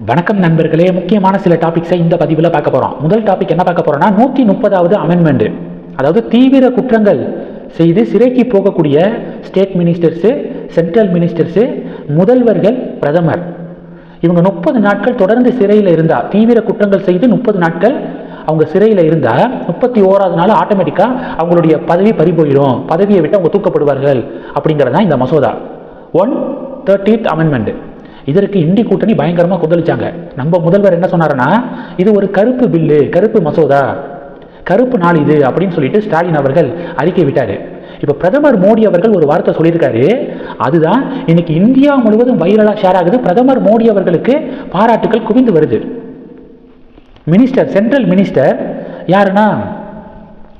வணக்கம் நண்பர்களே முக்கியமான சில டாபிக்ஸை இந்த பதிவில் பார்க்க போகிறோம் முதல் டாபிக் என்ன பார்க்க போகிறோம்னா நூற்றி முப்பதாவது அமெண்ட்மெண்ட் அதாவது தீவிர குற்றங்கள் செய்து சிறைக்கு போகக்கூடிய ஸ்டேட் மினிஸ்டர்ஸு சென்ட்ரல் மினிஸ்டர்ஸு முதல்வர்கள் பிரதமர். இவங்க முப்பது நாட்கள் தொடர்ந்து சிறையில் இருந்தால் தீவிர குற்றங்கள் செய்து முப்பது நாட்கள் அவங்க சிறையில் இருந்தால் முப்பத்தி ஓராவது நாள் ஆட்டோமேட்டிக்காக அவங்களுடைய பதவி பறி போயிடும் பதவியை விட்டு அவங்க தூக்கப்படுவார்கள் அப்படிங்கிறது தான் இந்த மசோதா. ஒன் தேர்ட்டீத் அமெண்ட்மெண்ட் இதற்கு இண்டி கூட்டணி பயங்கரமாக கொந்தளிச்சாங்க. நம்ம முதல்வர் என்ன சொன்னாருன்னா இது ஒரு கருப்பு பில்லு கருப்பு மசோதா கருப்பு நாள் இது அப்படின்னு சொல்லிட்டு ஸ்டாலின் அவர்கள் அறிக்கை விட்டார். இப்போ பிரதமர் மோடி அவர்கள் ஒரு வார்த்தை சொல்லியிருக்காரு. அதுதான் இன்னைக்கு இந்தியா முழுவதும் வைரலாக ஷேர் ஆகுது. பிரதமர் மோடி அவர்களுக்கு பாராட்டுகள் குவிந்து வருது. மினிஸ்டர் சென்ட்ரல் மினிஸ்டர் யாருன்னா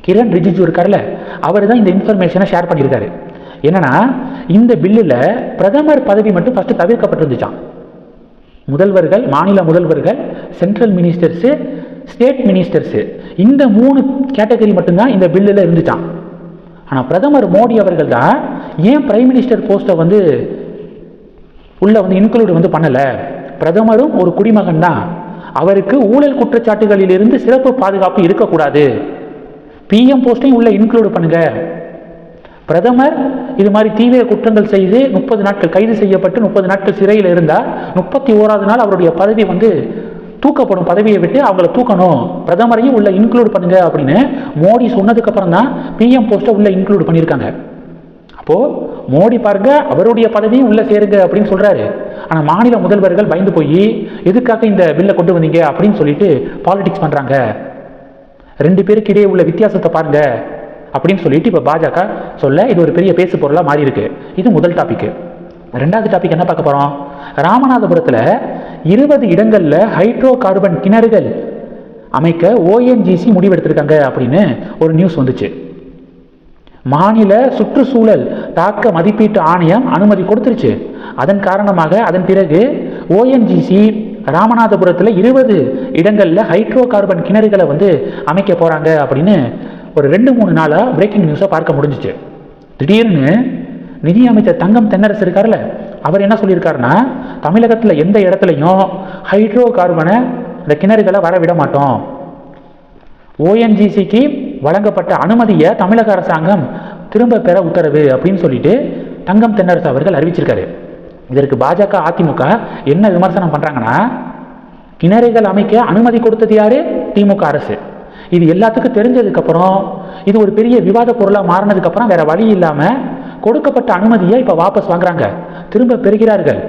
கிரண் ரிஜிஜு இருக்கார்ல அவர் தான் இந்த இன்ஃபர்மேஷனை ஷேர் பண்ணியிருக்காரு. என்னன்னா இந்த பில்லில் பிரதமர் பதவி மட்டும் ஃபஸ்ட்டு தவிர்க்கப்பட்டிருந்துச்சான் முதல்வர்கள் மாநில முதல்வர்கள் சென்ட்ரல் மினிஸ்டர்ஸு ஸ்டேட் மினிஸ்டர்ஸு இந்த மூணு கேட்டகரி மட்டும்தான் இந்த பில்லில் இருந்துச்சான் ஆனால் பிரதமர் மோடி அவர்கள் தான் ஏன் பிரைம் மினிஸ்டர் போஸ்ட்டை வந்து உள்ள வந்து இன்க்ளூட் வந்து பண்ணலை? பிரதமரும் ஒரு குடிமகன் தான். அவருக்கு ஊழல் குற்றச்சாட்டுகளிலிருந்து சிறப்பு பாதுகாப்பு இருக்கக்கூடாது. பிஎம் போஸ்ட்டையும் உள்ள இன்க்ளூட் பண்ணுங்க. பிரதமர் இது மாதிரி தீவிர குற்றங்கள் செய்து முப்பது நாட்கள் கைது செய்யப்பட்டு முப்பது நாட்கள் சிறையில் இருந்தால் முப்பத்தி ஓராவது நாள் அவருடைய பதவி வந்து தூக்கப்படும் பதவியை விட்டு அவங்கள தூக்கணும். பிரதமரையும் உள்ள இன்க்ளூட் பண்ணுங்க அப்படின்னு மோடி சொன்னதுக்கு அப்புறம் தான் பிஎம் போஸ்ட்டை உள்ள இன்க்ளூட் பண்ணியிருக்காங்க. அப்போ மோடி பாருங்க அவருடைய பதவியும் உள்ள சேருங்க அப்படின்னு சொல்றாரு. ஆனால் மாநில முதல்வர்கள் பயந்து போய் எதுக்காக இந்த பில்லை கொண்டு வந்தீங்க? அப்படின்னு சொல்லிட்டு பாலிடிக்ஸ் பண்ணுறாங்க ரெண்டு பேருக்கு இடையே உள்ள வித்தியாசத்தை பாருங்க. அப்படின்னு சொல்லிட்டு இப்போ பாஜக சொல்ல இது ஒரு பெரிய பேசு பொருளாக மாறி இருக்கு. இது முதல் டாபிக் ரெண்டாவது டாபிக் என்ன பார்க்க போகிறோம் ராமநாதபுரத்தில் இருபது இடங்களில் ஹைட்ரோ கார்பன் கிணறுகள் அமைக்க ஓஎன்ஜிசி முடிவெடுத்திருக்காங்க அப்படின்னு ஒரு நியூஸ் வந்துச்சு. மாநில சுற்றுச்சூழல் தாக்க மதிப்பீட்டு ஆணையம் அனுமதி கொடுத்துருச்சு. அதன் காரணமாக அதன் பிறகு ஓஎன்ஜிசி ராமநாதபுரத்தில் இருபது இடங்களில் ஹைட்ரோ கார்பன் கிணறுகளை வந்து அமைக்க போகிறாங்க அப்படின்னு ஒரு ரெண்டு மூணு நாளாக பிரேக்கிங் நியூஸை பார்க்க முடிஞ்சிச்சு. திடீர்னு நிதியமைச்சர் தங்கம் தென்னரசு இருக்கார்ல அவர் என்ன சொல்லியிருக்காருன்னா தமிழகத்தில் எந்த இடத்துலையும் ஹைட்ரோ கார்பனை இந்த கிணறுகளை வர விட மாட்டோம். ஓஎன்ஜிசிக்கு வழங்கப்பட்ட அனுமதியை தமிழக அரசாங்கம் திரும்ப பெற உத்தரவு அப்படின்னு சொல்லிட்டு தங்கம் தென்னரசு அவர்கள் அறிவிச்சிருக்காரு. இதற்கு பாஜக அதிமுக என்ன விமர்சனம் பண்ணுறாங்கன்னா கிணறுகள் அமைக்க அனுமதி கொடுத்தது யாரு? திமுக அரசு. இது எல்லாத்துக்கும் தெரிஞ்சதுக்கப்புறம் இது ஒரு பெரிய விவாத பொருளாக மாறினதுக்கப்புறம் வேறு வழி இல்லாமல் கொடுக்கப்பட்ட அனுமதியை இப்போ வாபஸ் வாங்குறாங்க. திரும்ப பெறுகிறார்கள்.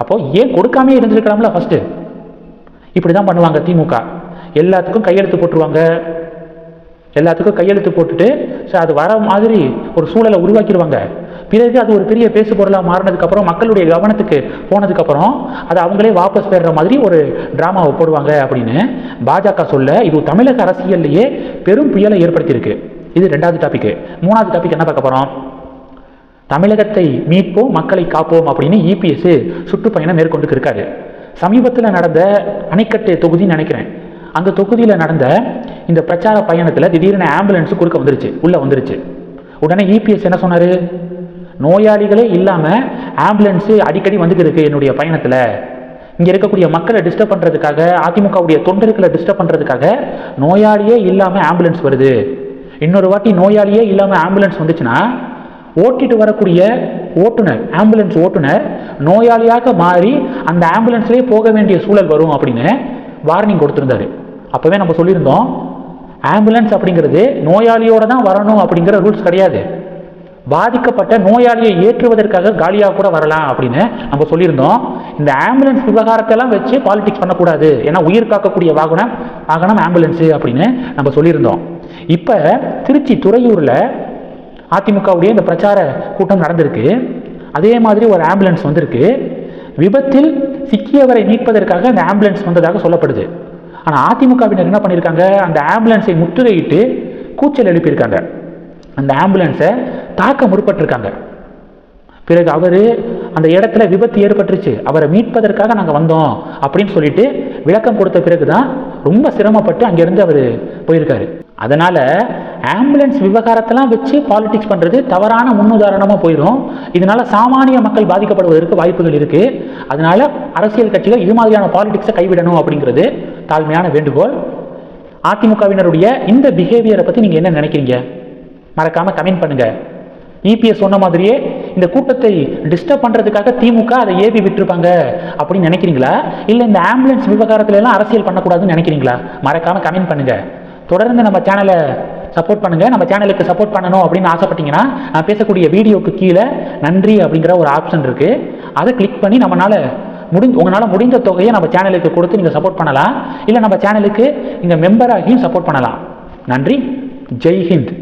அப்போது ஏன் கொடுக்காமே இருந்திருக்கலாம்ல ஃபஸ்ட்டு இப்படி தான் பண்ணுவாங்க திமுக. எல்லாத்துக்கும் கையெழுத்து போட்டுருவாங்க. எல்லாத்துக்கும் கையெழுத்து போட்டுட்டு ஸோ அது வர மாதிரி ஒரு சூழலை உருவாக்கிடுவாங்க பிறகு அது ஒரு பெரிய பேசு பொருளாக மாறினதுக்கப்புறம் மக்களுடைய கவனத்துக்கு போனதுக்கப்புறம் அதை அவங்களே வாபஸ் பெறுற மாதிரி ஒரு ட்ராமாவை போடுவாங்க அப்படின்னு பாஜக சொல்ல இது தமிழக அரசியல்லையே பெரும் புயலை ஏற்படுத்தியிருக்கு. இது ரெண்டாவது டாபிக் மூணாவது டாபிக் என்ன பார்க்க போகிறோம் தமிழகத்தை மீட்போம் மக்களை காப்போம் அப்படின்னு இபிஎஸ் சுற்றுப்பயணம் மேற்கொண்டு இருக்காரு. சமீபத்தில் நடந்த அணைக்கட்டு தொகுதின்னு நினைக்கிறேன். அந்த தொகுதியில் நடந்த இந்த பிரச்சார பயணத்தில் திடீர்னு ஆம்புலன்ஸ் குறுக்க வந்துருச்சு உள்ளே வந்துருச்சு. உடனே இபிஎஸ் என்ன சொன்னார்? நோயாளிகளே இல்லாமல் ஆம்புலன்ஸு அடிக்கடி வந்துட்டு இருக்கு என்னுடைய பயணத்தில். இங்கே இருக்கக்கூடிய மக்களை டிஸ்டர்ப் பண்ணுறதுக்காக அதிமுகவுடைய தொண்டர்களை டிஸ்டர்ப் பண்ணுறதுக்காக நோயாளியே இல்லாமல் ஆம்புலன்ஸ் வருது. இன்னொரு வாட்டி நோயாளியே இல்லாமல் ஆம்புலன்ஸ் வந்துச்சுன்னா ஓட்டிட்டு வரக்கூடிய ஓட்டுநர் ஆம்புலன்ஸ் ஓட்டுநர் நோயாளியாக மாறி அந்த ஆம்புலன்ஸ்லேயே போக வேண்டிய சூழல் வரும் அப்படின்னு வார்னிங் கொடுத்துருந்தாரு. அப்போவே நம்ம சொல்லியிருந்தோம் ஆம்புலன்ஸ் அப்படிங்கிறது நோயாளியோட தான் வரணும் அப்படிங்கிற ரூல்ஸ் கிடையாது. பாதிக்கப்பட்ட நோயாளியை ஏற்றுவதற்காக காலியாக கூட வரலாம் அப்படின்னு நம்ம சொல்லியிருந்தோம். இந்த ஆம்புலன்ஸ் விவகாரத்தெல்லாம் வச்சு பாலிடிக்ஸ் பண்ணக்கூடாது. ஏன்னா உயிர் காக்கக்கூடிய வாகனம் வாகனம் ஆம்புலன்ஸு அப்படின்னு நம்ம சொல்லியிருந்தோம். இப்போ திருச்சி துறையூரில் அதிமுகவுடைய இந்த பிரச்சார கூட்டம் நடந்திருக்கு. அதே மாதிரி ஒரு ஆம்புலன்ஸ் வந்திருக்கு. விபத்தில் சிக்கியவரை மீட்பதற்காக அந்த ஆம்புலன்ஸ் வந்ததாக சொல்லப்படுது. ஆனால் அதிமுகவினர் என்ன பண்ணியிருக்காங்க? அந்த ஆம்புலன்ஸை முற்றுகையிட்டு கூச்சல் எழுப்பியிருக்காங்க. அந்த ஆம்புலன்ஸை தாக்க முற்பட்டிருக்காங்க. பிறகு அவர் அந்த இடத்துல விபத்து ஏற்பட்டுருச்சு. அவரை மீட்பதற்காக நாங்கள் வந்தோம் அப்படின்னு சொல்லிட்டு விளக்கம் கொடுத்த பிறகு தான் ரொம்ப சிரமப்பட்டு அங்கேருந்து அவர் போயிருக்காரு. அதனால் ஆம்புலன்ஸ் விவகாரத்தெல்லாம் வச்சு பாலிடிக்ஸ் பண்ணுறது தவறான முன்னுதாரணமாக போயிடும் இதனால சாமானிய மக்கள் பாதிக்கப்படுவதற்கு வாய்ப்புகள் இருக்குது அதனால அரசியல் கட்சிகள் இது மாதிரியான பாலிடிக்ஸை கைவிடணும் அப்படிங்கிறது தாழ்மையான வேண்டுகோள். அதிமுகவினருடைய இந்த பிஹேவியரை பற்றி நீங்கள் என்ன நினைக்கிறீங்க? மறக்காமல் கமெண்ட் பண்ணுங்கள் இபிஎஸ் சொன்ன மாதிரியே இந்த கூட்டத்தை டிஸ்டர்ப் பண்ணுறதுக்காக திமுக அதை ஏவி விட்டுருப்பாங்க அப்படின்னு நினைக்கிறீங்களா? இல்லை இந்த ஆம்புலன்ஸ் விவகாரத்துல எல்லாம் அரசியல் பண்ணக்கூடாதுன்னு நினைக்கிறீங்களா? மறக்காமல் கமெண்ட் பண்ணுங்கள் தொடர்ந்து நம்ம சேனலை சப்போர்ட் பண்ணுங்கள் நம்ம சேனலுக்கு சப்போர்ட் பண்ணணும் அப்படின்னு ஆசைப்பட்டீங்கன்னா நான் பேசக்கூடிய வீடியோக்கு கீழே நன்றி அப்படிங்கிற ஒரு ஆப்ஷன் இருக்குது அதை கிளிக் பண்ணி நம்மளால் முடிஞ்ச உங்களால் முடிந்த தொகையை நம்ம சேனலுக்கு கொடுத்து நீங்கள் சப்போர்ட் பண்ணலாம். இல்லை நம்ம சேனலுக்கு நீங்கள் மெம்பராகியும் சப்போர்ட் பண்ணலாம். நன்றி. ஜெய் ஹிந்த்.